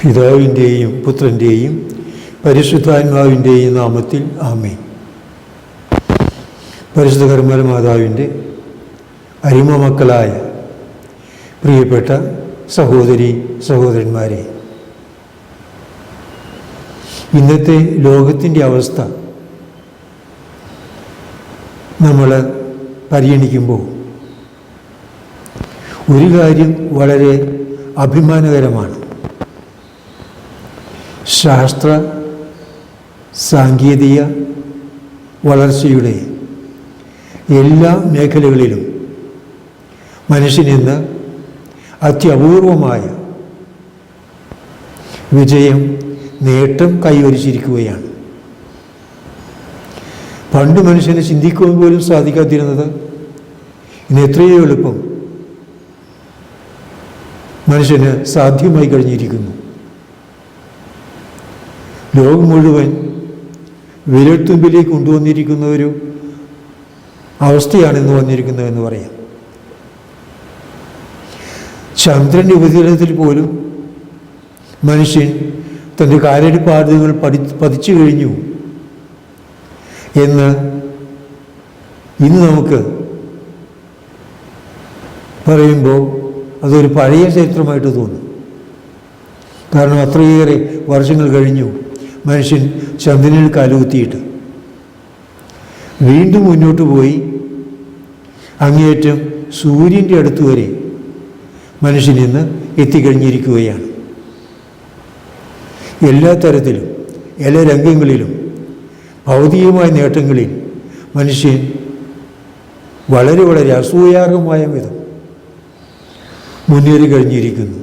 പിതാവിന്റെയും പുത്രന്റെയും പരിശുദ്ധാത്മാവിന്റെയും നാമത്തിൽ ആമേ പരിശുദ്ധ കർമ്മല മാതാവിന്റെ അരിമ മക്കളായ പ്രിയപ്പെട്ട സഹോദരി സഹോദരന്മാരെ ഇന്നത്തെ ലോകത്തിന്റെ അവസ്ഥ നമ്മൾ പരിഗണിക്കുമ്പോൾ ഒരു കാര്യം വളരെ അഭിമാനകരമാണ്. ശാസ്ത്ര സാങ്കേതിക വളർച്ചയുടെ എല്ലാ മേഖലകളിലും മനുഷ്യനിന്ന് അത്യപൂർവമായ വിജയം നേട്ടം കൈവരിച്ചിരിക്കുകയാണ്. പണ്ട് മനുഷ്യനെ ചിന്തിക്കുവാൻ പോലും സാധിക്കാതിരുന്നത് ഇന്ന് എത്രയോ എളുപ്പം മനുഷ്യന് സാധ്യമായി കഴിഞ്ഞിരിക്കുന്നു. ലോകം മുഴുവൻ വിരൽത്തുമ്പിലേക്ക് കൊണ്ടുവന്നിരിക്കുന്ന ഒരു അവസ്ഥയാണ് ഇന്ന് വന്നിരിക്കുന്നതെന്ന് പറയാം. ചന്ദ്രന്റെ ഉപരിതലത്തിൽ പോലും മനുഷ്യൻ തന്റെ കാലടിപ്പാടുകൾ പഠി പതിച്ചു കഴിഞ്ഞു. എന്ന് ഇന്ന് നമുക്ക് പറയുമ്പോൾ അതൊരു പഴയ ചരിത്രമായിട്ട് തോന്നും. കാരണം അത്രയേറെ വർഷങ്ങൾ കഴിഞ്ഞു. മനുഷ്യൻ ചന്ദ്രനിൽ കാലുകുത്തിയിട്ട്. വീണ്ടും മുന്നോട്ട് പോയി. അങ്ങേയറ്റം സൂര്യന്റെ അടുത്ത് വരെ മനുഷ്യൻ ഇന്ന് എത്തിക്കഴിഞ്ഞിരിക്കുകയാണ്. എല്ലാ തരത്തിലും എല്ലാ രംഗങ്ങളിലും ഭൗതികമായ നേട്ടങ്ങളിൽ മനുഷ്യൻ വളരെ വളരെ അസൂയാർഹമായ വിധം മുന്നേറി കഴിഞ്ഞിരിക്കുന്നു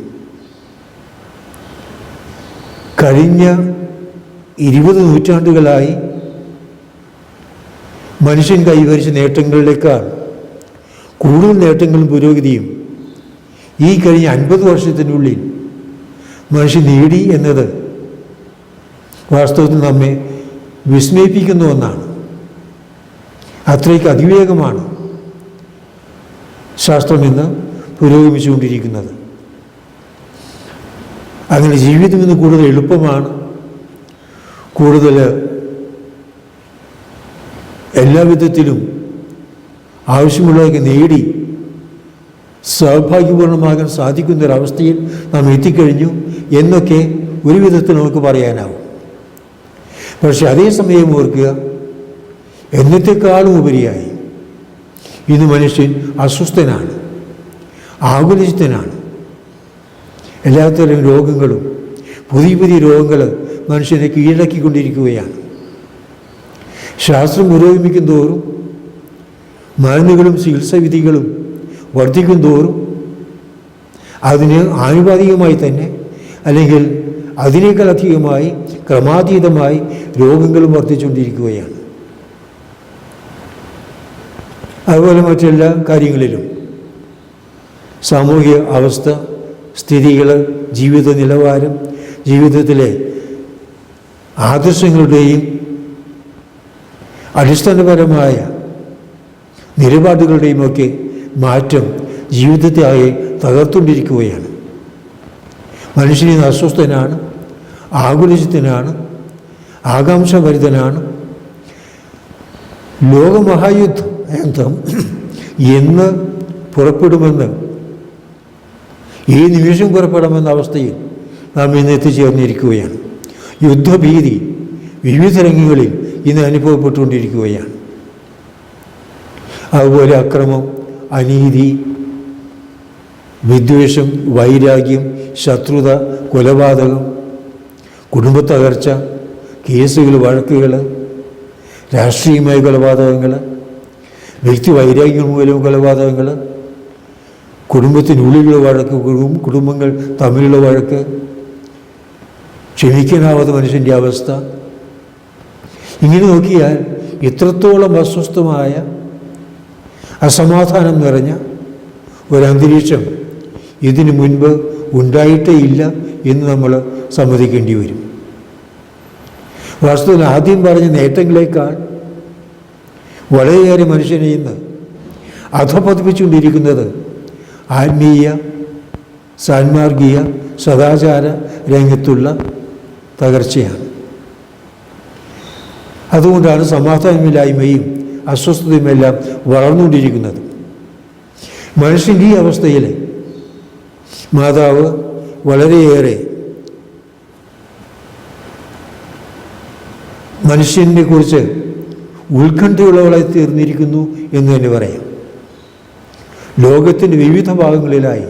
കഴിഞ്ഞ ഇരുപത് നൂറ്റാണ്ടുകളായി മനുഷ്യൻ കൈവരിച്ച നേട്ടങ്ങളിലേക്കാൾ കൂടുതൽ നേട്ടങ്ങളും പുരോഗതിയും. ഈ കഴിഞ്ഞ അൻപത് വർഷത്തിനുള്ളിൽ മനുഷ്യൻ നേടി എന്നത് വാസ്തവത്തിൽ നമ്മെ വിസ്മയിപ്പിക്കുന്ന ഒന്നാണ്. അത്രയ്ക്ക് അതിവേഗമാണ് ശാസ്ത്രം ഇന്ന് പുരോഗമിച്ചുകൊണ്ടിരിക്കുന്നത്. അങ്ങനെ ജീവിതം ഇന്ന് കൂടുതൽ എളുപ്പമാണ്. കൂടുതൽ എല്ലാ വിധത്തിലും ആവശ്യമുള്ളതൊക്കെ നേടി സൗഭാഗ്യപൂർണമാകാൻ സാധിക്കുന്നൊരവസ്ഥയിൽ നാം എത്തിക്കഴിഞ്ഞു എന്നൊക്കെ ഒരു വിധത്തിൽ നമുക്ക് പറയാനാവും. പക്ഷെ അതേസമയം ഓർക്കുക എന്നത്തെക്കാളും ഉപരിയായി ഇന്ന് മനുഷ്യൻ അസ്വസ്ഥനാണ് ആകുലചിത്തനാണ്. എല്ലാത്തരം രോഗങ്ങളും പുതിയ പുതിയ രോഗങ്ങൾ മനുഷ്യനെ കീഴടക്കിക്കൊണ്ടിരിക്കുകയാണ്. ശാസ്ത്രം പുരോഗമിക്കും തോറും മരുന്നുകളും ചികിത്സാവിധികളും വർദ്ധിക്കും തോറും അതിന് ആനുപാതികമായി തന്നെ അല്ലെങ്കിൽ അതിനേക്കാൾ അധികമായി ക്രമാതീതമായി രോഗങ്ങളും വർദ്ധിച്ചുകൊണ്ടിരിക്കുകയാണ്. അതുപോലെ മറ്റെല്ലാ കാര്യങ്ങളിലും സാമൂഹിക അവസ്ഥ സ്ഥിതികൾ ജീവിത നിലവാരം ജീവിതത്തിലെ ആദർശങ്ങളുടെയും അടിസ്ഥാനപരമായ നിലപാടുകളുടെയും ഒക്കെ മാറ്റം ജീവിതത്തെ ആകെ തകർത്തുകൊണ്ടിരിക്കുകയാണ് മനുഷ്യനെ അസ്വസ്ഥനാണ് ആകുലജിത്തനാണ് ആകാംക്ഷഭരിതനാണ്. ലോകമഹായുദ്ധം യന്ത്രം എന്ന് പുറപ്പെടുമെന്ന് ഈ നിമിഷം പുറപ്പെടുമെന്ന അവസ്ഥയിൽ നാം ഇന്ന് എത്തിച്ചേർന്നിരിക്കുകയാണ്. യുദ്ധഭീതി വിവിധ രംഗങ്ങളിൽ ഇന്ന് അനുഭവപ്പെട്ടുകൊണ്ടിരിക്കുകയാണ്. അതുപോലെ അക്രമം അനീതി വിദ്വേഷം വൈരാഗ്യം ശത്രുത കൊലപാതകം കുടുംബത്തകർച്ച കേസുകൾ വഴക്കുകൾ രാഷ്ട്രീയമായ കൊലപാതകങ്ങൾ വ്യക്തി വൈരാഗ്യ മൂലം കൊലപാതകങ്ങൾ കുടുംബത്തിനുള്ളിലുള്ള വഴക്ക് കുടുംബങ്ങൾ തമ്മിലുള്ള വഴക്ക് ക്ഷമിക്കാനാവാത്ത മനുഷ്യന്റെ അവസ്ഥ. ഇങ്ങനെ നോക്കിയാൽ ഇത്രത്തോളം അസ്വസ്ഥമായ അസമാധാനം നിറഞ്ഞ ഒരന്തരീക്ഷം ഇതിനു മുൻപ് ഉണ്ടായിട്ടേ ഇല്ല എന്ന് നമ്മൾ സമ്മതിക്കേണ്ടി വരും. വാസ്തുവിൽ ആദ്യം പറഞ്ഞ നേട്ടങ്ങളേക്കാൾ വളരെയേറെ മനുഷ്യനെ ഇന്ന് അധപതിപ്പിച്ചുകൊണ്ടിരിക്കുന്നത് ആത്മീയ സാൻമാർഗീയ സദാചാര രംഗത്തുള്ള തകർച്ചയാണ്. അതുകൊണ്ടാണ് സമാധാനമില്ലായ്മയും അസ്വസ്ഥതയുമെല്ലാം വളർന്നുകൊണ്ടിരിക്കുന്നത്. മനുഷ്യന്റെ ഈ അവസ്ഥയിൽ മാതാവ് വളരെയേറെ മനുഷ്യനെ കുറിച്ച് ഉത്കണ്ഠയുള്ളവളായി തീർന്നിരിക്കുന്നു എന്ന് തന്നെ പറയാം. ലോകത്തിന്റെ വിവിധ ഭാഗങ്ങളിലായി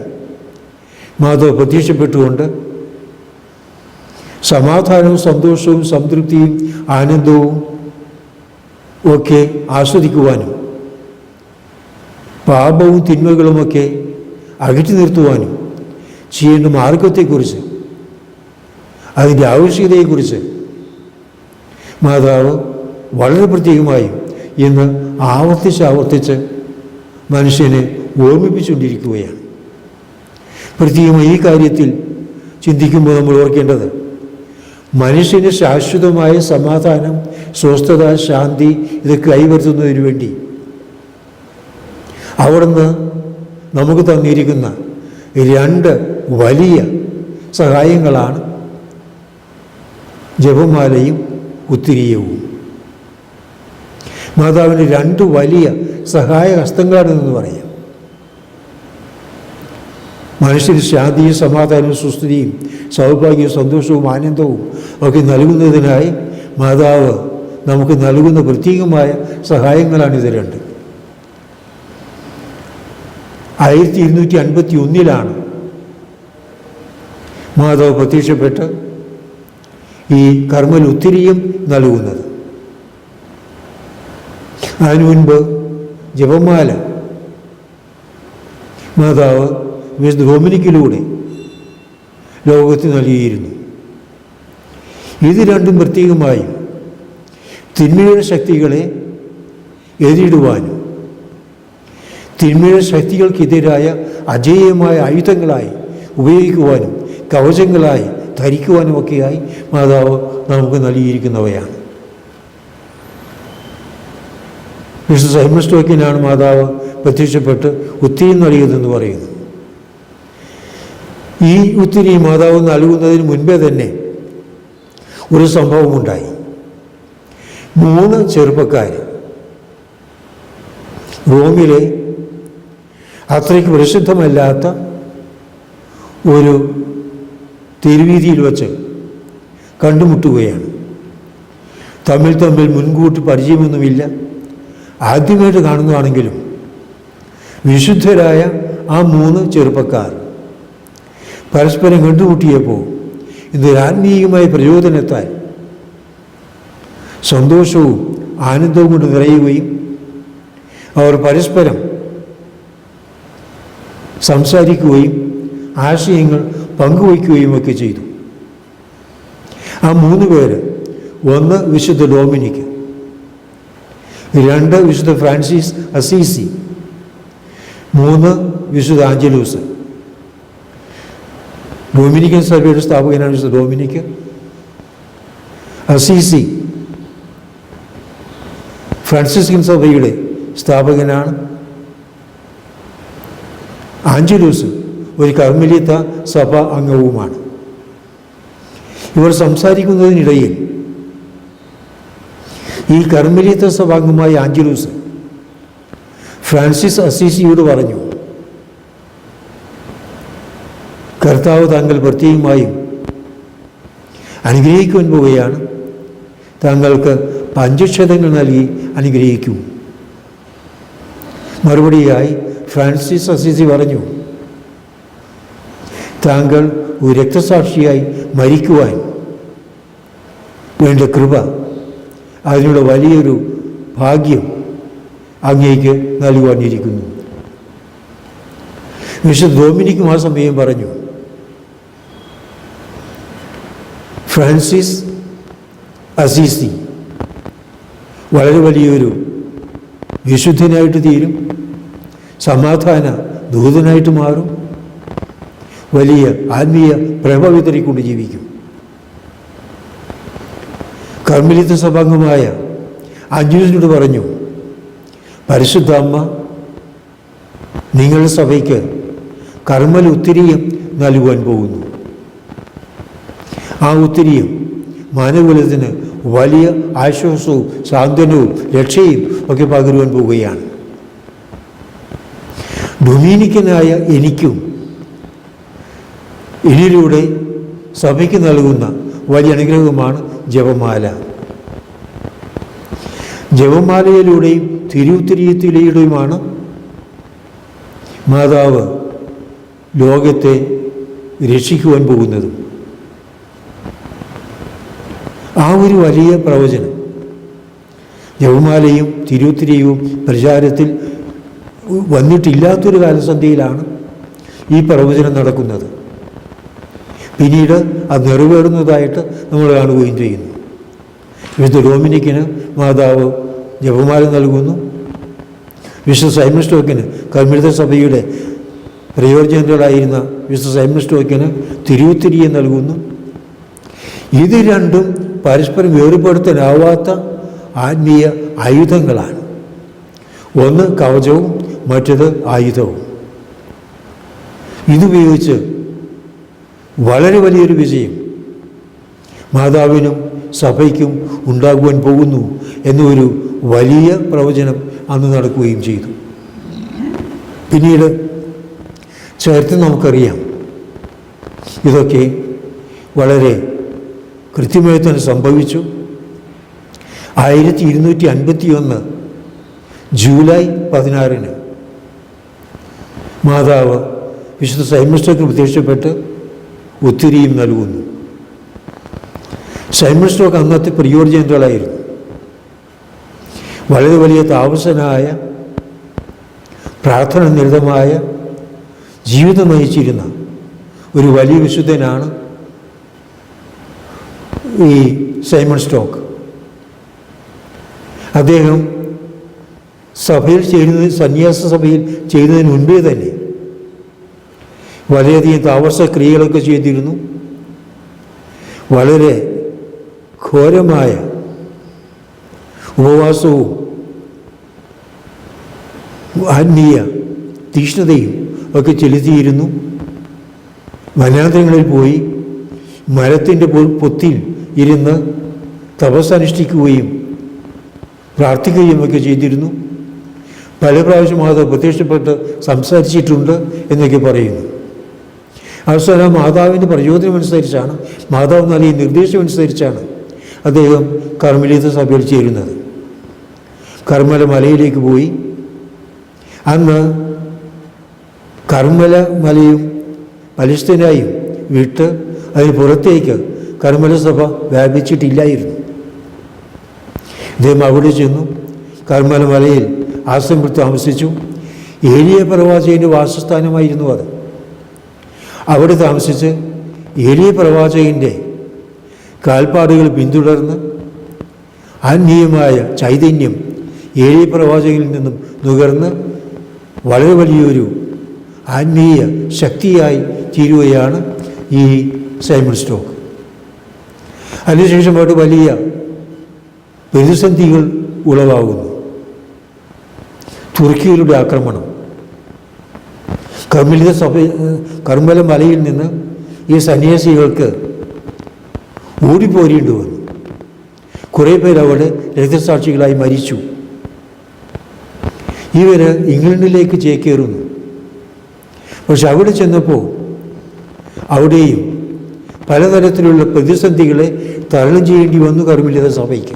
മാധവ് പ്രത്യക്ഷപ്പെട്ടുകൊണ്ട് സമാധാനവും സന്തോഷവും സംതൃപ്തിയും ആനന്ദവും ഒക്കെ ആസ്വദിക്കുവാനും പാപവും തിന്മകളുമൊക്കെ അകറ്റി നിർത്തുവാനും ചെയ്യേണ്ട മാർഗത്തെക്കുറിച്ച് അതിന്റെ ആവശ്യകതയെക്കുറിച്ച് മാതാവ് വളരെ പ്രത്യേകമായും ഇന്ന് ആവർത്തിച്ച് ആവർത്തിച്ച് മനുഷ്യനെ ഓർമ്മിപ്പിച്ചുകൊണ്ടിരിക്കുകയാണ്. പ്രത്യേകമായി ഈ കാര്യത്തിൽ ചിന്തിക്കുമ്പോൾ നമ്മൾ ഓർക്കേണ്ടത് മനുഷ്യന് ശാശ്വതമായ സമാധാനം സ്വസ്ഥത ശാന്തി ഇത് കൈവരുത്തുന്നതിന് വേണ്ടി. അവിടുന്ന് നമുക്ക് തന്നിരിക്കുന്ന രണ്ട് വലിയ സഹായങ്ങളാണ് ജപമാലയും ഉത്തിരിയവും. മാതാവിന് രണ്ട് വലിയ സഹായ ഹസ്തങ്ങളാണെന്ന് പറയാം. മനുഷ്യന് ശാന്തിയും സമാധാനവും സുസ്ഥിതിയും സൗഭാഗ്യവും സന്തോഷവും ആനന്ദവും ഒക്കെ നൽകുന്നതിനായി മാതാവ് നമുക്ക് നൽകുന്ന പ്രത്യേകമായ സഹായങ്ങളാണ് ഇത് രണ്ട്. ആയിരത്തി ഇരുന്നൂറ്റി അൻപത്തി ഒന്നിലാണ് മാതാവ് പ്രത്യക്ഷപ്പെട്ട് ഈ കർമ്മൽ ഒത്തിരിയും നൽകുന്നത്. അതിനു മുൻപ് ജപമാല മാതാവ് വിശുദ്ധ ഡൊമിനിക്കിലൂടെ ലോകത്തിന് നൽകിയിരുന്നു. ഇത് രണ്ടും പ്രത്യേകമായും തിന്മയുടെ ശക്തികളെ എതിരിടുവാനും തിന്മയുടെ ശക്തികൾക്കെതിരായ അജേയമായ ആയുധങ്ങളായി ഉപയോഗിക്കുവാനും കവചങ്ങളായി ധരിക്കുവാനുമൊക്കെയായി മാതാവ് നമുക്ക് നൽകിയിരിക്കുന്നവയാണ്. വിശുദ്ധ സൈമസ്റ്റോക്കിനാണ് മാതാവ് പ്രത്യക്ഷപ്പെട്ട് ഒത്തിരി നൽകിയതെന്ന് പറയുന്നു ഈ ഒത്തിരി മാതാവ് നൽകുന്നതിന് മുൻപേ തന്നെ ഒരു സംഭവമുണ്ടായി. മൂന്ന് ചെറുപ്പക്കാർ റോമിലെ അത്രയ്ക്ക് പ്രസിദ്ധമല്ലാത്ത ഒരു തെരുവീതിയിൽ വച്ച് കണ്ടുമുട്ടുകയാണ്. തമ്മിൽ തമ്മിൽ മുൻകൂട്ടി പരിചയമൊന്നുമില്ല. ആദ്യമായിട്ട് കാണുന്നതാണെങ്കിലും വിശുദ്ധരായ ആ മൂന്ന് ചെറുപ്പക്കാർ പരസ്പരം കണ്ടുമുട്ടിയപ്പോൾ ഇത് ആത്മീയമായ പ്രചോദനത്താൽ സന്തോഷവും ആനന്ദവും കൊണ്ട് നിറയുകയും അവർ പരസ്പരം സംസാരിക്കുകയും ആശയങ്ങൾ പങ്കുവയ്ക്കുകയും ഒക്കെ ചെയ്തു. ആ മൂന്ന് പേര് ഒന്ന് വിശുദ്ധ ഡോമിനിക്ക് രണ്ട് വിശുദ്ധ ഫ്രാൻസിസ് അസീസി മൂന്ന് വിശുദ്ധ ആഞ്ചലൂസ്. ഡൊമിനിക്കൻ സഭയുടെ സ്ഥാപകനാണ് വിശുദ്ധ ഡൊമിനിക്ക്? അസീസി ഫ്രാൻസിസ്കിൻ സഭയുടെ സ്ഥാപകനാണ്. ആഞ്ചലൂസ് ഒരു കർമ്മലിത്ത സഭ അംഗവുമാണ്. ഇവർ സംസാരിക്കുന്നതിനിടയിൽ ഈ കർമ്മലിത്ത സഭാംഗമായ ആഞ്ചലൂസ് ഫ്രാൻസിസ് അസീസിയോട് പറഞ്ഞു കർത്താവ് താങ്കൾ പ്രത്യേകമായും അനുഗ്രഹിക്കുവാൻ പോവുകയാണ്. താങ്കൾക്ക് പഞ്ചക്ഷതങ്ങൾ നൽകി അനുഗ്രഹിക്കും. മറുപടിയായി ഫ്രാൻസിസ് അസീസി പറഞ്ഞു താങ്കൾ ഒരു രക്തസാക്ഷിയായി മരിക്കുവാൻ വേണ്ട കൃപ അതിനുള്ള വലിയൊരു ഭാഗ്യം അങ്ങേക്ക് നൽകുവാനിരിക്കുന്നു. വിശുദ്ധ ഡോമിനിക്കും ആ സമയം പറഞ്ഞു ഫ്രാൻസിസ് അസീസി. വളരെ വലിയൊരു വിശുദ്ധനായിട്ട് തീരും. സമാധാന ദൂതനായിട്ട് മാറും. വലിയ ആത്മീയ പ്രേമ ജീവിക്കും. കർമ്മലിത്ത സഭാംഗമായ അഞ്ജുവിനോട് പറഞ്ഞു പരിശുദ്ധ അമ്മ നിങ്ങളുടെ സഭയ്ക്ക് കർമ്മൽ ഒത്തിരിയും നൽകുവാൻ പോകുന്നു. ആ ഉത്തിരിയും മാനവകുലത്തിന് വലിയ ആശ്വാസവും സാന്ത്വനവും രക്ഷയും ഒക്കെ പകരുവാൻ പോവുകയാണ്. ഡൊമീനിക്കനായ എനിക്കും ഇതിലൂടെ സഭയ്ക്ക് നൽകുന്ന വലിയ അനുഗ്രഹമാണ് ജപമാല. ജപമാലയിലൂടെയും തിരുത്തിരിയത്തിലൂടെയുമാണ് മാതാവ് ലോകത്തെ രക്ഷിക്കുവാൻ പോകുന്നതും. ആ ഒരു വലിയ പ്രവചനം. ജവമാലയും തിരുത്തിരിയും പ്രചാരത്തിൽ വന്നിട്ടില്ലാത്തൊരു കാലസന്ധിയിലാണ് ഈ പ്രവചനം നടക്കുന്നത്. പിന്നീട് അത് നിറവേറുന്നതായിട്ട് നമ്മൾ കാണുകയും ചെയ്യുന്നു. വിശുദ്ധ ഡോമിനിക്കിന് മാതാവ് ജപമാല നൽകുന്നു. വിശുദ്ധ സൈമൺ സ്റ്റോക്കിന് കർമ്മിത സഭയുടെ പ്രയോജനങ്ങളായിരുന്ന വിശുദ്ധ സൈമൺ സ്റ്റോക്കിന് തിരുവുത്തിരിയെ നൽകുന്നു. ഇത് രണ്ടും പരസ്പരം വേറുപെടുത്താനാവാത്ത ആത്മീയ ആയുധങ്ങളാണ്. ഒന്ന് കവചവും മറ്റത് ആയുധവും. ഇതുപയോഗിച്ച് വളരെ വലിയൊരു വിജയം മാതാവിനും സഭയ്ക്കും ഉണ്ടാകുവാൻ പോകുന്നു എന്നൊരു വലിയ പ്രവചനം അന്ന് നടക്കുകയും ചെയ്തു. പിന്നീട് ചരിത്രം നമുക്കറിയാം. ഇതൊക്കെ വളരെ കൃത്യമായി തന്നെ സംഭവിച്ചു. ആയിരത്തി ഇരുന്നൂറ്റി അൻപത്തി ഒന്ന് ജൂലൈ പതിനാറിന് മാതാവ് വിശുദ്ധ സൈമിസ്റ്റർക്ക് പ്രത്യക്ഷപ്പെട്ട് ഒത്തിരിയും നൽകുന്നു. സൈമിസ്റ്റോക്ക് അന്നത്തെ പ്രിയോർ ജനറലായിരുന്നു വളരെ വലിയ താമസനായ പ്രാർത്ഥന നിരതമായ ജീവിതം നയിച്ചിരുന്ന ഒരു വലിയ വിശുദ്ധനാണ് ഈ സൈമൺ സ്റ്റോക്ക് അദ്ദേഹം സഭയിൽ ചെയ്യുന്നത് സന്യാസ സഭയിൽ ചെയ്യുന്നതിന് മുൻപേ തന്നെ വളരെയധികം താമസ ക്രിയകളൊക്കെ ചെയ്തിരുന്നു. വളരെ ഘോരമായ ഉപവാസവും ആത്മീയ തീക്ഷ്ണതയും ഒക്കെ ചെലുത്തിയിരുന്നു. വനാന്തരങ്ങളിൽ പോയി മരത്തിന്റെ പൊത്തിൽ ഇരുന്ന് തപസ്സനുഷ്ഠിക്കുകയും പ്രാർത്ഥിക്കുകയും ഒക്കെ ചെയ്തിരുന്നു. പല പ്രാവശ്യം മാതാവ് പ്രത്യക്ഷപ്പെട്ട് സംസാരിച്ചിട്ടുണ്ട് എന്നൊക്കെ പറയുന്നു. അവസാനം മാതാവിന്റെ പ്രചോദനമനുസരിച്ചാണ് മാതാവ് നൽകിയ നിർദ്ദേശമനുസരിച്ചാണ് അദ്ദേഹം കർമ്മലീത സഭയിൽ ചേരുന്നത്. കർമ്മല മലയിലേക്ക് പോയി. അന്ന് കർമ്മല മലയും പലസ്തീനായും വിട്ട് അതിന് പുറത്തേക്ക് കർമ്മല സഭ വ്യാപിച്ചിട്ടില്ലായിരുന്നു. ഇദ്ദേഹം അവിടെ ചെന്നു കർമ്മലമലയിൽ ആശ്രമം താമസിച്ചു. ഏലിയ പ്രവാചകന്റെ വാസസ്ഥാനമായിരുന്നു അത്. അവിടെ താമസിച്ച് ഏലിയ പ്രവാചകന്റെ കാൽപ്പാടുകൾ പിന്തുടർന്ന് ആത്മീയമായ ചൈതന്യം ഏലിയ പ്രവാചകനിൽ നിന്നും നുകർന്ന് വളരെ വലിയൊരു ആത്മീയ ശക്തിയായി തീരുകയാണ് ഈ സൈമൺ സ്റ്റോക്ക്. അതിനുശേഷം അവിടെ വലിയ പ്രതിസന്ധികൾ ഉളവാകുന്നു. തുർക്കിയിലൂടെ ആക്രമണം. കർമ്മലിത സഭ കർമ്മല മലയിൽ നിന്ന് ഈ സന്യാസികൾക്ക് ഓടിപ്പോരേണ്ടി വന്നു. കുറേ പേർ അവിടെ രക്തസാക്ഷികളായി മരിച്ചു. ഇവർ ഇംഗ്ലണ്ടിലേക്ക് ചേക്കേറുന്നു. പക്ഷെ അവിടെ ചെന്നപ്പോൾ അവിടെയും പലതരത്തിലുള്ള പ്രതിസന്ധികളെ തരണം ചെയ്യേണ്ടി വന്നു കർമ്മലിത സഭയ്ക്ക്.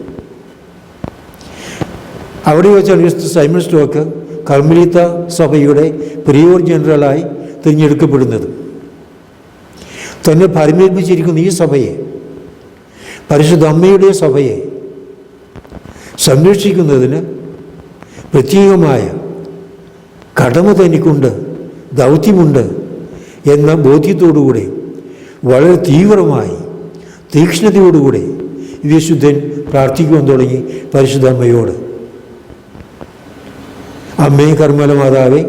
അവിടെ വെച്ചാണ് സൈമൺ സ്റ്റോക്ക് കർമ്മിലിത്ത സഭയുടെ പ്രിയോർ ജനറലായി തിരഞ്ഞെടുക്കപ്പെടുന്നത്. തന്നെ പരമേൽപ്പിച്ചിരിക്കുന്ന ഈ സഭയെ പരിശുദ്ധ അമ്മയുടെ സഭയെ സംരക്ഷിക്കുന്നതിന് പ്രത്യേകമായ കടമ തനിക്കുണ്ട് ദൗത്യമുണ്ട് എന്ന ബോധ്യത്തോടുകൂടി വളരെ തീവ്രമായി തീക്ഷ്ണതയോടുകൂടെ വിശുദ്ധൻ പ്രാർത്ഥിക്കുവാൻ തുടങ്ങി പരിശുദ്ധ അമ്മയോട് അമ്മേ കർമ്മല മാതാവേ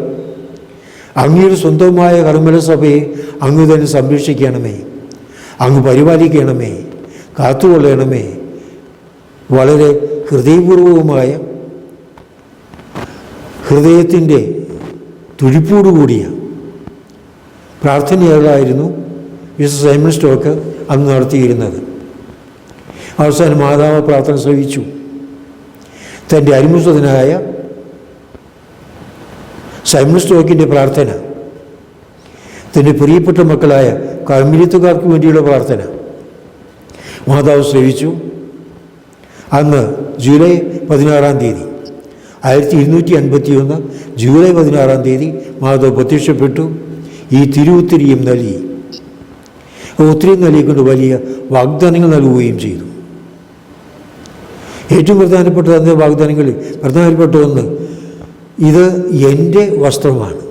അങ്ങയുടെ സ്വന്തമായ കർമ്മല സഭയെ അങ്ങ് തന്നെ സംരക്ഷിക്കണമേ അങ്ങ് പരിപാലിക്കണമേ കാത്തുകൊള്ളണമേ. വളരെ ഹൃദയപൂർവകമായ ഹൃദയത്തിന്റെ തുടിപ്പോടുകൂടിയ പ്രാർത്ഥനകളായിരുന്നു മിസ്റ്റർ സൈമൺ സ്റ്റോക്ക് അന്ന് നടത്തിയിരുന്നത്. അവസാനം മാതാവ് പ്രാർത്ഥന ശ്രവിച്ചു. തന്റെ അരിമുസ്വതനായ സൈമൺ സ്റ്റോക്കിന്റെ പ്രാർത്ഥന തന്റെ പ്രിയപ്പെട്ട മക്കളായ കർമ്മിലിത്തുകാർക്ക് വേണ്ടിയുള്ള പ്രാർത്ഥന മാതാവ് ശ്രവിച്ചു. അന്ന് ജൂലൈ പതിനാറാം തീയതി ആയിരത്തി ഇരുന്നൂറ്റി അൻപത്തി ഒന്ന് ജൂലൈ പതിനാറാം തീയതി മാധവ് പ്രത്യക്ഷപ്പെട്ടു. ഈ തിരുവുത്തിരിയും നൽകി. ഒത്തിരി നൽകിക്കൊണ്ട് വലിയ വാഗ്ദാനങ്ങൾ നൽകുകയും ചെയ്തു. ഏറ്റവും പ്രധാനപ്പെട്ട തന്നെ വാഗ്ദാനങ്ങളിൽ പ്രധാനപ്പെട്ട ഒന്ന് ഇത് എന്റെ വസ്ത്രമാണ്.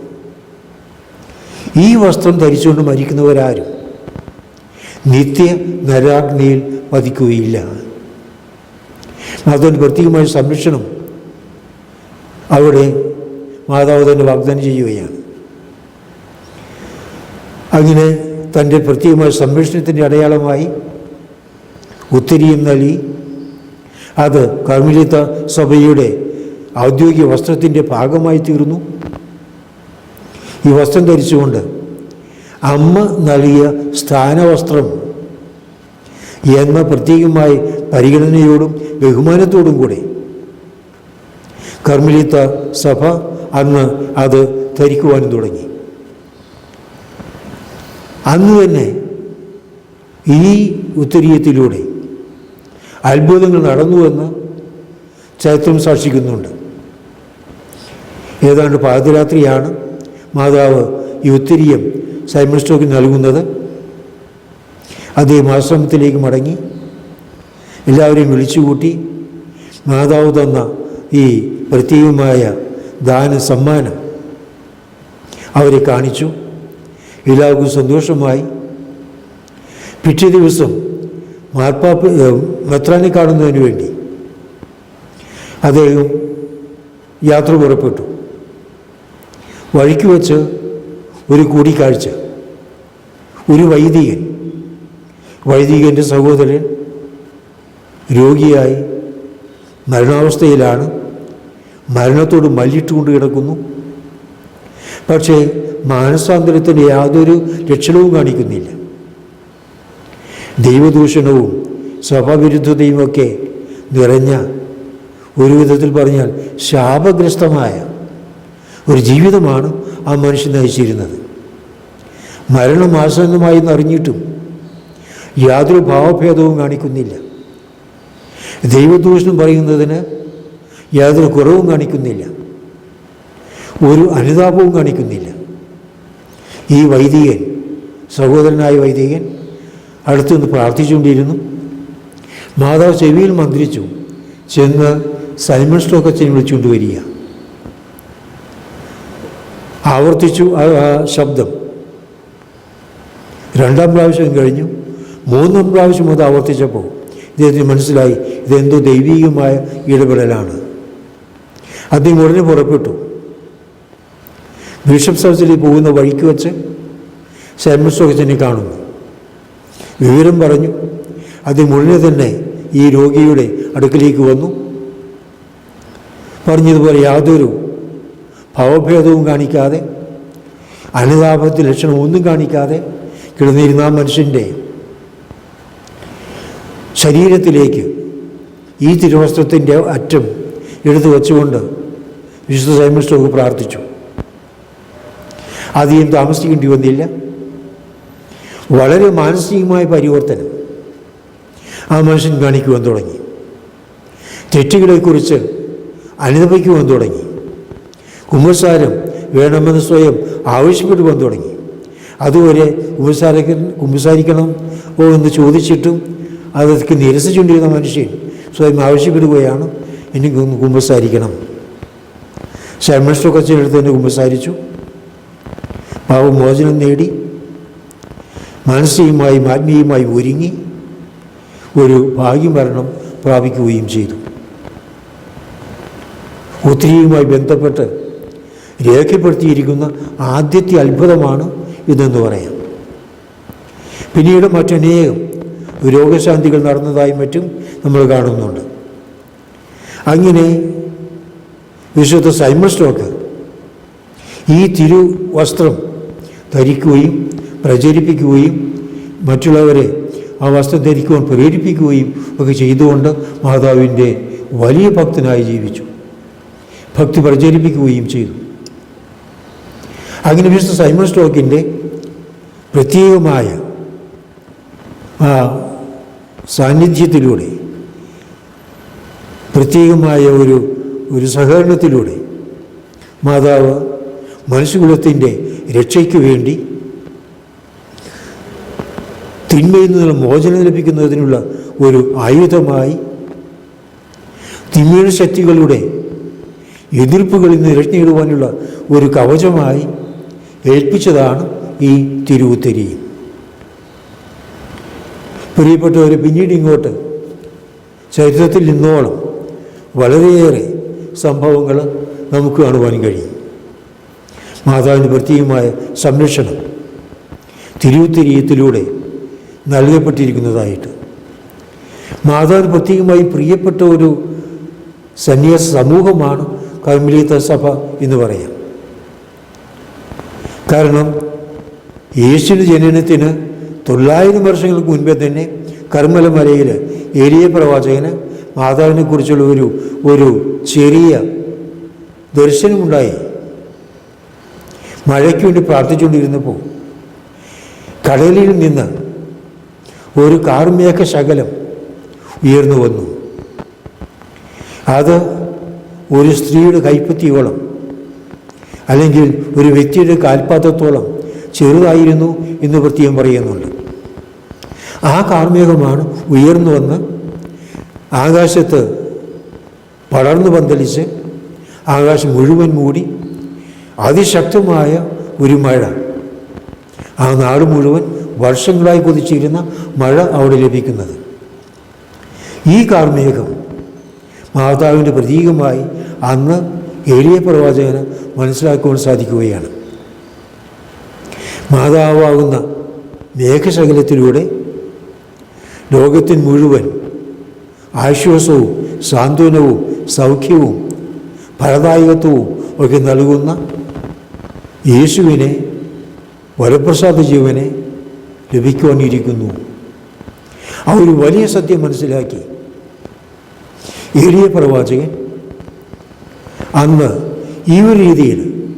ഈ വസ്ത്രം ധരിച്ചുകൊണ്ട് മരിക്കുന്നവരാരും നിത്യ നരാഗ്നിയിൽ പതിക്കുകയില്ല. മാതാവിന് പ്രത്യേകമായ സംരക്ഷണം അവിടെ മാതാവ് തന്നെ വാഗ്ദാനം ചെയ്യുകയാണ്. അങ്ങനെ തന്റെ പ്രത്യേകമായ സംരക്ഷണത്തിന്റെ അടയാളമായി ഉത്തിരിയും നൽകി. അത് കർമ്മിലിത്ത സഭയുടെ ഔദ്യോഗിക വസ്ത്രത്തിന്റെ ഭാഗമായി തീർന്നു. ഈ വസ്ത്രം ധരിച്ചുകൊണ്ട് അമ്മ നൽകിയ സ്ഥാനവസ്ത്രം എന്ന പ്രത്യേകമായി പരിഗണനയോടും ബഹുമാനത്തോടും കൂടി കർമ്മിലിത്ത സഭ അന്ന് അത് ധരിക്കുവാനും തുടങ്ങി. അന്ന് തന്നെ. ഈ ഉത്തരീയത്തിലൂടെ അത്ഭുതങ്ങൾ നടന്നുവെന്ന് ചരിത്രം സാക്ഷിക്കുന്നുണ്ട്. ഏതാണ്ട് പാതിരാത്രിയാണ് മാതാവ് ഈ ഉത്തരീയം സൈമൺ സ്റ്റോക്ക് നൽകുന്നത്. അദ്ദേഹം ആശ്രമത്തിലേക്ക് മടങ്ങി എല്ലാവരെയും വിളിച്ചുകൂട്ടി മാതാവ് തന്ന ഈ പ്രത്യേകമായ ദാന സമ്മാനം അവരെ കാണിച്ചു. എല്ലാവർക്കും സന്തോഷമായി. പിറ്റേ ദിവസം മാർപ്പാപ്പ് മെത്രാനെ കാണുന്നതിന് വേണ്ടി അദ്ദേഹം യാത്ര പുറപ്പെട്ടു. വഴിക്ക് വച്ച് ഒരു കൂടിക്കാഴ്ച. ഒരു വൈദികൻ. വൈദികന്റെ സഹോദരൻ രോഗിയായി മരണാവസ്ഥയിലാണ്. മരണത്തോട് മല്ലിട്ടുകൊണ്ട് കിടക്കുന്നു. പക്ഷേ മാനസാന്തരത്തിന് യാതൊരു ലക്ഷണവും കാണിക്കുന്നില്ല. ദൈവദൂഷണവും സഭാവിരുദ്ധതയുമൊക്കെ നിറഞ്ഞ ഒരു വിധത്തിൽ പറഞ്ഞാൽ ശാപഗ്രസ്തമായ ഒരു ജീവിതമാണ് ആ മനുഷ്യൻ നയിച്ചിരുന്നത്. മരണം ആസന്നമായി എന്നറിഞ്ഞിട്ടും യാതൊരു ഭാവഭേദവും കാണിക്കുന്നില്ല. ദൈവദൂഷണം പറയുന്നതിന് യാതൊരു കുറവും കാണിക്കുന്നില്ല. ഒരു അനുതാപവും കാണിക്കുന്നില്ല. ഈ വൈദികൻ സഹോദരനായ വൈദികൻ അടുത്തുനിന്ന് പ്രാർത്ഥിച്ചുകൊണ്ടിരുന്നു. മാതാവ് ചെവിയിൽ മന്ത്രിച്ചു ചെന്ന് സൈമൺ സ്റ്റോക്കച്ചനെ വിളിച്ചുകൊണ്ട് വരിക. ആവർത്തിച്ചു ആ ശബ്ദം. രണ്ടാം പ്രാവശ്യം കഴിഞ്ഞു. മൂന്നാം പ്രാവശ്യം അത് ആവർത്തിച്ചപ്പോൾ ഇദ്ദേഹത്തിന് മനസ്സിലായി ഇതെന്തോ ദൈവീകമായ ഇടപെടലാണ്. അദ്ദേഹം ഉടനെ പുറപ്പെട്ടു. ബിഷപ്പ് ഹൗസിലേക്ക് പോകുന്ന വഴിക്ക് വെച്ച് സ്റ്റോക്കച്ചനെ കാണുന്നു. വിവരം പറഞ്ഞു. അതിന് തന്നെ ഈ രോഗിയുടെ അടുക്കലേക്ക് വന്നു. പറഞ്ഞതുപോലെ യാതൊരു ഭാവഭേദവും കാണിക്കാതെ അനുതാപത്തിൽ ലക്ഷണം ഒന്നും കാണിക്കാതെ കിടന്നിരുന്ന ആ മനുഷ്യന്റെ ശരീരത്തിലേക്ക് ഈ തിരുവസ്ത്രത്തിന്റെ അറ്റം എടുത്തു വച്ചുകൊണ്ട് വിശുദ്ധ സൈമിസ്റ്റോക്ക് പ്രാർത്ഥിച്ചു. അധികം താമസിക്കേണ്ടി വന്നില്ല. വളരെ മാനസികമായ പരിവർത്തനം ആ മനുഷ്യൻ കാണിക്കുവാൻ തുടങ്ങി. തെറ്റുകളെക്കുറിച്ച് അനുദപിക്കുവാൻ തുടങ്ങി. കുമ്പസാരം വേണമെന്ന് സ്വയം ആവശ്യപ്പെടുവാൻ തുടങ്ങി. അതുവരെ കുമ്പസാരിക്ക കുമ്പസാരിക്കണം ഓ എന്ന് ചോദിച്ചിട്ടും അതൊക്കെ നിരസിച്ചുകൊണ്ടിരുന്ന മനുഷ്യൻ സ്വയം ആവശ്യപ്പെടുകയാണ്. എനിക്ക് കുമ്പസാരിക്കണം. ശർമ്മസ്റ്റൊക്കെ ചിലടുത്ത് തന്നെ കുമ്പസാരിച്ചു. പാവമോചനം നേടി മാനസികമായും ആത്മീയമായി ഒരുങ്ങി ഒരു ഭാഗ്യമരണം പ്രാപിക്കുകയും ചെയ്തു. ഒത്തിരിയുമായി ബന്ധപ്പെട്ട് രേഖപ്പെടുത്തിയിരിക്കുന്ന ആദ്യത്തെ അത്ഭുതമാണ് ഇതെന്ന് പറയാം. പിന്നീട് മറ്റനേകം രോഗശാന്തികൾ നടന്നതായും മറ്റും നമ്മൾ കാണുന്നുണ്ട്. അങ്ങനെ വിശുദ്ധ സൈമൺ സ്റ്റോക്ക് ഈ തിരു വസ്ത്രം ധരിക്കുകയും പ്രചരിപ്പിക്കുകയും മറ്റുള്ളവരെ ആ വസ്ത്രം ധരിക്കുവാൻ പ്രേരിപ്പിക്കുകയും ഒക്കെ ചെയ്തുകൊണ്ട് മാതാവിന്റെ വലിയ ഭക്തനായി ജീവിച്ചു. ഭക്തി പ്രചരിപ്പിക്കുകയും ചെയ്തു. അങ്ങനെ വിശുദ്ധ സൈമൺ സ്റ്റോക്കിന്റെ പ്രത്യേകമായ സാന്നിധ്യത്തിലൂടെ പ്രത്യേകമായ ഒരു ഒരു സഹകരണത്തിലൂടെ മാതാവ് മനുഷ്യകുലത്തിന്റെ രക്ഷയ്ക്ക് വേണ്ടി തിന്മയിൽ നിന്നുള്ള മോചനം ലഭിക്കുന്നതിനുള്ള ഒരു ആയുധമായി തിന്മയുടെ ശക്തികളുടെ എതിർപ്പുകളിൽ നിന്ന് രക്ഷ നേടുവാനുള്ള ഒരു കവചമായി ഏൽപ്പിച്ചതാണ് ഈ തിരുവുത്തരി. പ്രിയപ്പെട്ടവർ പിന്നീട് ഇങ്ങോട്ട് ചരിത്രത്തിൽ നിന്നോളം വളരെയേറെ സംഭവങ്ങൾ നമുക്ക് കാണുവാൻ കഴിയും. മാതാവിന്റെ പ്രത്യേകമായ സംരക്ഷണം തിരുവുത്തിരിയത്തിലൂടെ നൽകപ്പെട്ടിരിക്കുന്നതായിട്ട്. മാതാവിന് പ്രത്യേകമായി പ്രിയപ്പെട്ട ഒരു സന്യാസ സമൂഹമാണ് കർമ്മലീത്ത സഭ എന്ന് പറയാം. കാരണം യേശുവിന്റെ ജനനത്തിന് തൊള്ളായിരം വർഷങ്ങൾക്ക് മുൻപേ തന്നെ കർമ്മലമലയിൽ ഏരിയ പ്രവാചകന് മാതാവിനെക്കുറിച്ചുള്ള ഒരു ഒരു ചെറിയ ദർശനമുണ്ടായി. മഴയ്ക്ക് വേണ്ടി പ്രാർത്ഥിച്ചുകൊണ്ടിരുന്നപ്പോൾ കടലിൽ നിന്ന് ഒരു കാർമേഘ ശകലം ഉയർന്നു വന്നു. അത് ഒരു സ്ത്രീയുടെ കൈപ്പത്തിയോളം അല്ലെങ്കിൽ ഒരു വ്യക്തിയുടെ കാൽപാത്രത്തോളം ചെറുതായിരുന്നു എന്ന് പ്രത്യേകം പറയുന്നുണ്ട്. ആ കാർമേഘമാണ് ഉയർന്നു വന്ന് ആകാശത്ത് പടർന്നു പന്തലിച്ച് ആകാശം മുഴുവൻ മൂടി അതിശക്തമായ ഒരു മഴ. ആ നാട് മുഴുവൻ വർഷങ്ങളായി കൊതിച്ചിരുന്ന മഴ അവിടെ ലഭിക്കുന്നത്. ഈ കാർമേഘം മാതാവിന്റെ പ്രതീകമായി അന്ന് എളിയ പ്രവാചകന് മനസ്സിലാക്കുവാൻ സാധിക്കുകയാണ്. മാതാവാകുന്ന മേഘശകലത്തിലൂടെ ലോകത്തിന് മുഴുവൻ ആശ്വാസവും സാന്ത്വനവും സൗഖ്യവും ഫലദായകത്വവും ഒക്കെ നൽകുന്ന യേശുവിനെ വരപ്രസാദ ജീവനെ ലഭിക്കുവാനിരിക്കുന്നു. ആ ഒരു വലിയ സത്യം മനസ്സിലാക്കി എളിയ പ്രവാചകൻ അന്ന് ഈ ഒരു രീതിയിൽ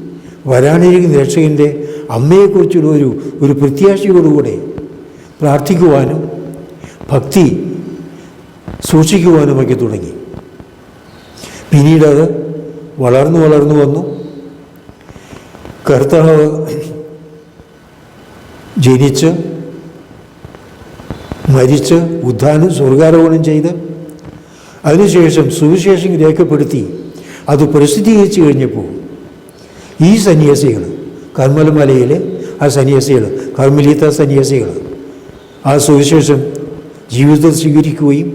വരാനിരിക്കുന്ന രക്ഷകന്റെ അമ്മയെക്കുറിച്ചുള്ള ഒരു ഒരു പ്രത്യാശയോടുകൂടെ പ്രാർത്ഥിക്കുവാനും ഭക്തി സൂക്ഷിക്കുവാനുമൊക്കെ തുടങ്ങി. പിന്നീടത് വളർന്നു വളർന്നു വന്നു. കർത്താവ് ജനിച്ച് മരിച്ച് ഉദ്ധാനം സ്വർഗാരോപണം ചെയ്ത് അതിനുശേഷം സുവിശേഷം രേഖപ്പെടുത്തി അത് പ്രസിദ്ധീകരിച്ചു കഴിഞ്ഞപ്പോൾ ഈ സന്യാസികൾ കർമ്മലമലയിലെ ആ സന്യാസികൾ കർമ്മലീത്ത സന്യാസികൾ ആ സുവിശേഷം ജീവിതത്തിൽ സ്വീകരിക്കുകയും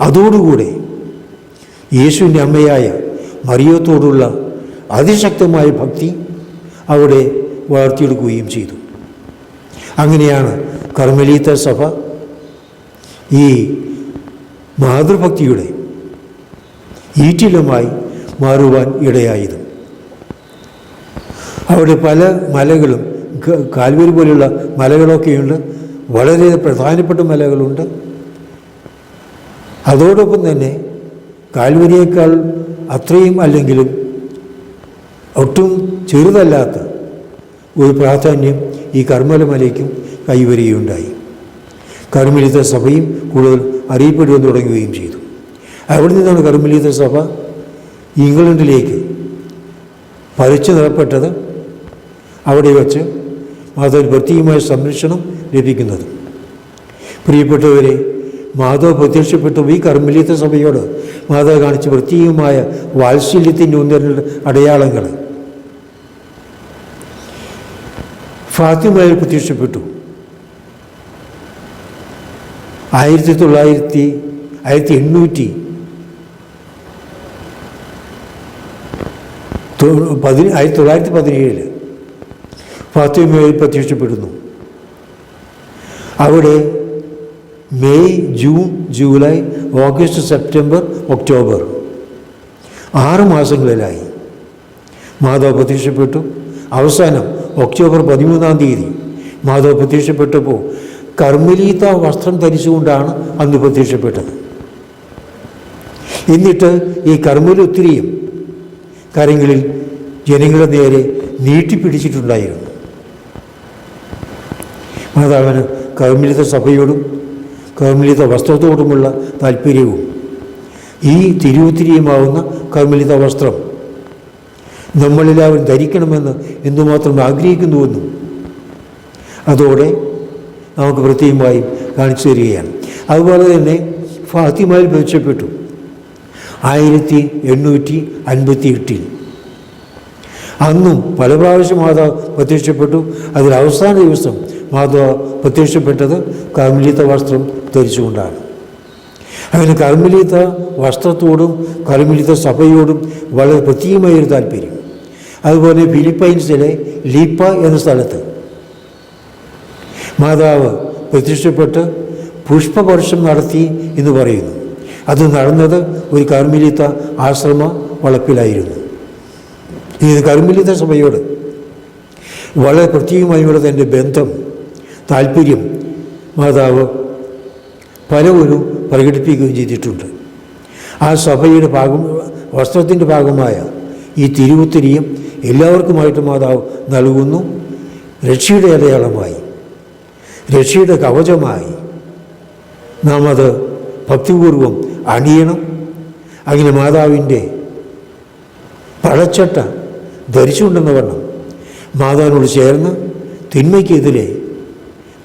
അതോടുകൂടെ യേശുവിന്റെ അമ്മയായ മറിയത്തോടുള്ള അതിശക്തമായ ഭക്തി അവിടെ വളർത്തിയെടുക്കുകയും ചെയ്തു. അങ്ങനെയാണ് കർമ്മലീത്ത സഭ ഈ മാതൃഭക്തിയുടെ ഈറ്റിലമായി മാറുവാൻ ഇടയായത്. അവിടെ പല മലകളും കാൽവരി പോലെയുള്ള മലകളൊക്കെയുണ്ട്. വളരെ പ്രധാനപ്പെട്ട മലകളുണ്ട്. അതോടൊപ്പം തന്നെ കാൽവരിയേക്കാൾ അത്രയും അല്ലെങ്കിലും ഒട്ടും ചെറുതല്ലാത്ത ഒരു പ്രാധാന്യം ഈ കർമ്മലമലയ്ക്കും കൈവരികയുണ്ടായി. കർമ്മലിത സഭയും കൂടുതൽ അറിയപ്പെടുവാൻ തുടങ്ങുകയും ചെയ്തു. അവിടെ നിന്നാണ് കർമ്മലിത സഭ ഇംഗ്ലണ്ടിലേക്ക് പരച്ചു നടപ്പെട്ടത് അവിടെ വച്ച് മാധവന് പ്രത്യേകമായ സംരക്ഷണം ലഭിക്കുന്നത്. പ്രിയപ്പെട്ടവരെ മാധവ് പ്രത്യക്ഷപ്പെട്ടു ഈ കർമ്മലിത സഭയോട് മാധവ് കാണിച്ച പ്രത്യേകമായ വാത്സല്യത്തിന്റെ ഒന്നിരണ്ട് അടയാളങ്ങൾ ഫാത്തിമയിൽ പ്രത്യക്ഷപ്പെട്ടു. ആയിരത്തി തൊള്ളായിരത്തി ആയിരത്തി എണ്ണൂറ്റി പതി ആയിരത്തി തൊള്ളായിരത്തി പതിനേഴിൽ ഫാത്തിമയിൽ പ്രത്യക്ഷപ്പെടുന്നു. അവിടെ May June July August September October ആറ് മാസങ്ങളിലായി. മാധവ് പ്രത്യക്ഷപ്പെട്ടു. അവസാനം ഒക്ടോബർ പതിമൂന്നാം തീയതി. മാധവ് പ്രത്യക്ഷപ്പെട്ടപ്പോൾ കർമ്മലീത വസ്ത്രം ധരിച്ചുകൊണ്ടാണ് അന്ന് പ്രത്യക്ഷപ്പെട്ടത്. എന്നിട്ട് ഈ കർമ്മലൊത്തിരിയും കാര്യങ്ങളിൽ ജനങ്ങളുടെ നേരെ നീട്ടിപ്പിടിച്ചിട്ടുണ്ടായിരുന്നു. മാതാവിന് കർമ്മിലിത സഭയോടും കർമ്മിലിത വസ്ത്രത്തോടുമുള്ള താല്പര്യവും ഈ തിരുവുത്തിരിയുമാവുന്ന കർമ്മിലിത വസ്ത്രം നമ്മളെല്ലാവരും ധരിക്കണമെന്ന് എന്തുമാത്രം ആഗ്രഹിക്കുന്നുവെന്നും അതോടെ നമുക്ക് പ്രത്യേകമായും കാണിച്ചു തരികയാണ്. അതുപോലെ തന്നെ ഫാത്തിമയിൽ മെച്ചപ്പെട്ടു ആയിരത്തി എണ്ണൂറ്റി അൻപത്തി എട്ടിൽ അന്നും പല പ്രാവശ്യം മാതാവ് പ്രത്യക്ഷപ്പെട്ടു. അതിൽ അവസാന ദിവസം മാതാവ് പ്രത്യക്ഷപ്പെട്ടത് കർമ്മലീത വസ്ത്രം ധരിച്ചുകൊണ്ടാണ്. അങ്ങനെ കർമ്മലീത വസ്ത്രത്തോടും കർമ്മലീത സഭയോടും വളരെ പ്രത്യേകമായൊരു താല്പര്യം. അതുപോലെ ഫിലിപ്പൈൻസിലെ ലീപ്പ എന്ന സ്ഥലത്ത്. മാതാവ് പ്രത്യക്ഷപ്പെട്ട് പുഷ്പവർഷം നടത്തി എന്ന് പറയുന്നു. അത് നടന്നത് ഒരു കർമ്മിലിത്ത ആശ്രമ വളപ്പിലായിരുന്നു. ഇത് കർമ്മിലിത്ത സഭയോട് വളരെ പ്രത്യേകമായുള്ള തന്റെ ബന്ധം താല്പര്യം മാതാവ് പലവരും പ്രകടിപ്പിക്കുകയും ചെയ്തിട്ടുണ്ട്. ആ സഭയുടെ ഭാഗം വസ്ത്രത്തിന്റെ ഭാഗമായ ഈ തിരുവുത്തിരിയും എല്ലാവർക്കുമായിട്ട് മാതാവ് നൽകുന്നു. രക്ഷയുടെ അടയാളമായി രക്ഷയുടെ കവചമായി നാം അത് ഭക്തിപൂർവം അണിയണം. അങ്ങനെ മാതാവിന്റെ പഴച്ചട്ട ധരിച്ചുണ്ടെന്ന് വണ്ണം മാതാവിനോട് ചേർന്ന് തിന്മയ്ക്കെതിരെ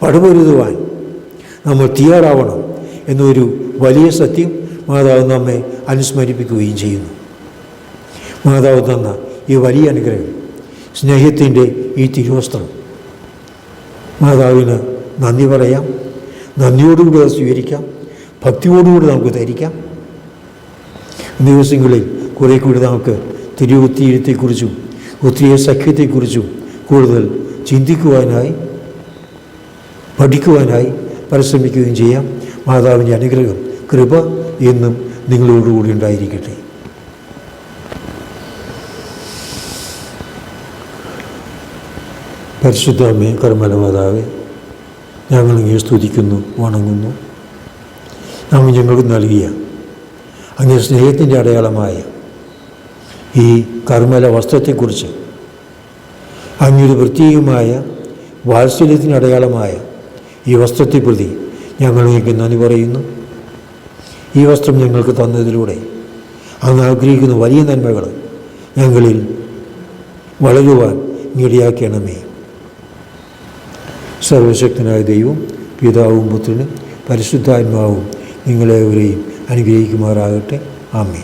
പടുപൊരുതുവാൻ നമ്മൾ തയ്യാറാവണം എന്നൊരു വലിയ സത്യം മാതാവ് നമ്മെ അനുസ്മരിപ്പിക്കുകയും ചെയ്യുന്നു. മാതാവ് തന്ന ഈ വലിയ അനുഗ്രഹം. സ്നേഹത്തിന്റെ ഈ തിരുവസ്ത്രം. മാതാവിന് നന്ദി പറയാം. നന്ദിയോടുകൂടി അത് സ്വീകരിക്കാം. ഭക്തിയോടുകൂടി നമുക്ക് ധരിക്കാം. ദിവസങ്ങളിൽ കുറേ കൂടി നമുക്ക് തിരുവുത്തീരത്തെക്കുറിച്ചും ഒത്തിരി സഖ്യത്തെക്കുറിച്ചും കൂടുതൽ ചിന്തിക്കുവാനായി പഠിക്കുവാനായി പരിശ്രമിക്കുകയും ചെയ്യാം. മാതാവിന്റെ അനുഗ്രഹം കൃപ എന്നും നിങ്ങളോടുകൂടി ഉണ്ടായിരിക്കട്ടെ. പരിശുദ്ധമേ അമ്മേ കർമ്മലമാതാവേ ഞങ്ങൾ ഇങ്ങനെ സ്തുതിക്കുന്നു വണങ്ങുന്നു. നാം ഞങ്ങൾക്ക് നൽകിയ അങ്ങനെ സ്നേഹത്തിന്റെ അടയാളമായ ഈ കർമ്മല വസ്ത്രത്തെക്കുറിച്ച് അങ്ങൊരു പ്രത്യേകമായ വാത്സല്യത്തിന് അടയാളമായ ഈ വസ്ത്രത്തെ പ്രതി ഞങ്ങൾ നിങ്ങൾക്ക് നന്ദി പറയുന്നു. ഈ വസ്ത്രം ഞങ്ങൾക്ക് തന്നതിലൂടെ അങ്ങ് ആഗ്രഹിക്കുന്ന വലിയ നന്മകൾ ഞങ്ങളിൽ വളരുവാൻ ഇടയാക്കണമേ സർവശക്തനായ ദൈവം പിതാവും പുത്രനും പരിശുദ്ധാത്മാവും നിങ്ങളെവരെയും അനുഗ്രഹിക്കുമാറാകട്ടെ. ആമേ